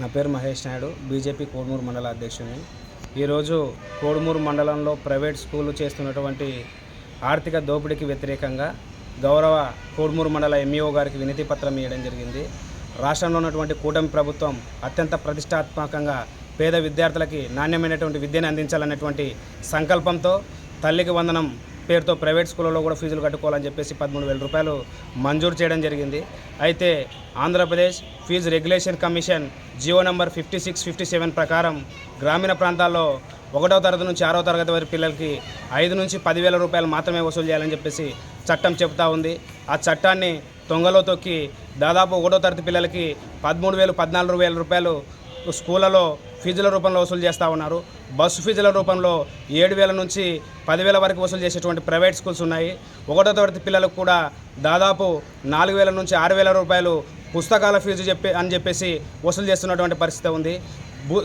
నా పేరు మహేష్ నాయుడు బీజేపీ కోడుమూరు మండల అధ్యక్షుడిని. ఈరోజు కోడుమూరు మండలంలో ప్రైవేట్ స్కూలు చేస్తున్నటువంటి ఆర్థిక దోపిడీకి వ్యతిరేకంగా గౌరవ కోడుమూరు మండల ఎంఈఓ గారికి వినతి పత్రం ఇవ్వడం జరిగింది. రాష్ట్రంలో ఉన్నటువంటి కూటమి ప్రభుత్వం అత్యంత ప్రతిష్టాత్మకంగా పేద విద్యార్థులకి నాణ్యమైనటువంటి విద్యను అందించాలనేటువంటి సంకల్పంతో తల్లికి వందనం పేరుతో ప్రైవేట్ స్కూళ్ళలో కూడా ఫీజులు కట్టుకోవాలని చెప్పేసి పదమూడు వేల రూపాయలు మంజూరు చేయడం జరిగింది. అయితే Andhra Pradesh fee regulation commission G O number fifty six fifty seven ప్రకారం గ్రామీణ ప్రాంతాల్లో ఒకటో తరగతి నుంచి ఆరో తరగతి వరకు పిల్లలకి ఐదు నుంచి పదివేల రూపాయలు మాత్రమే వసూలు చేయాలని చెప్పేసి చట్టం చెబుతా ఉంది. ఆ చట్టాన్ని తొంగలో తొక్కి దాదాపు ఒకటో తరగతి పిల్లలకి పదమూడు వేలు పద్నాలుగు వేల రూపాయలు స్కూళ్ళలో ఫీజుల రూపంలో వసూలు చేస్తూ ఉన్నారు. బస్సు ఫీజుల రూపంలో ఏడు వేల నుంచి పదివేల వరకు వసూలు చేసేటువంటి ప్రైవేట్ స్కూల్స్ ఉన్నాయి. ఒకటో తరగతి పిల్లలకు కూడా దాదాపు నాలుగు వేల నుంచి ఆరు వేల రూపాయలు పుస్తకాల ఫీజు చెప్పి అని చెప్పేసి వసూలు చేస్తున్నటువంటి పరిస్థితి ఉంది.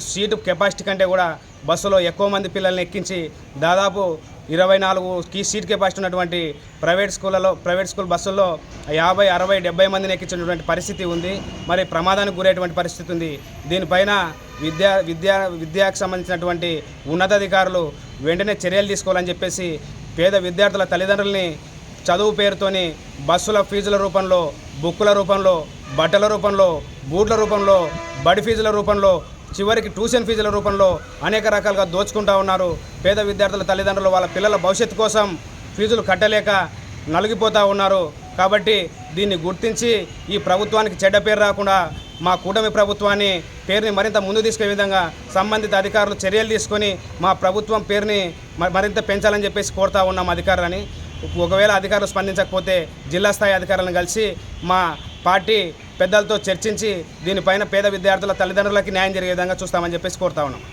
సీటు కెపాసిటీ కంటే కూడా బస్సులో ఎక్కువ మంది పిల్లల్ని ఎక్కించి దాదాపు ఇరవై నాలుగు కీ సీట్ కెపాసిటీ ఉన్నటువంటి ప్రైవేట్ స్కూళ్ళలో ప్రైవేట్ స్కూల్ బస్సుల్లో యాభై అరవై డెబ్బై మందిని ఎక్కించినటువంటి పరిస్థితి ఉంది. మరి ప్రమాదానికి గురేటువంటి పరిస్థితి ఉంది. దీనిపైన విద్యా విద్యా విద్యాకు సంబంధించినటువంటి ఉన్నతాధికారులు వెంటనే చర్యలు తీసుకోవాలని చెప్పేసి పేద విద్యార్థుల తల్లిదండ్రుల్ని చదువు పేరుతోని బస్సుల ఫీజుల రూపంలో బుక్కుల రూపంలో బట్టల రూపంలో బూట్ల రూపంలో బడి ఫీజుల రూపంలో చివరికి ట్యూషన్ ఫీజుల రూపంలో అనేక రకాలుగా దోచుకుంటా ఉన్నారు. పేద విద్యార్థుల తల్లిదండ్రులు వాళ్ళ పిల్లల భవిష్యత్తు కోసం ఫీజులు కట్టలేక నలిగిపోతూ ఉన్నారు. కాబట్టి దీన్ని గుర్తించి ఈ ప్రభుత్వానికి చెడ్డ పేరు రాకుండా మా కూటమి ప్రభుత్వాన్ని పేరుని మరింత ముందు తీసుకునే విధంగా సంబంధిత అధికారులు చర్యలు తీసుకొని మా ప్రభుత్వం పేరుని మరింత పెంచాలని చెప్పేసి కోరుతా ఉన్నాం అధికారులని. ఒకవేళ అధికారులు స్పందించకపోతే జిల్లా స్థాయి అధికారులను కలిసి మా పార్టీ పెద్దలతో చర్చించి దీనిపైన పేద విద్యార్థుల తల్లిదండ్రులకి న్యాయం జరిగే విధంగా చూస్తామని చెప్పేసి కోరుతా ఉన్నాం.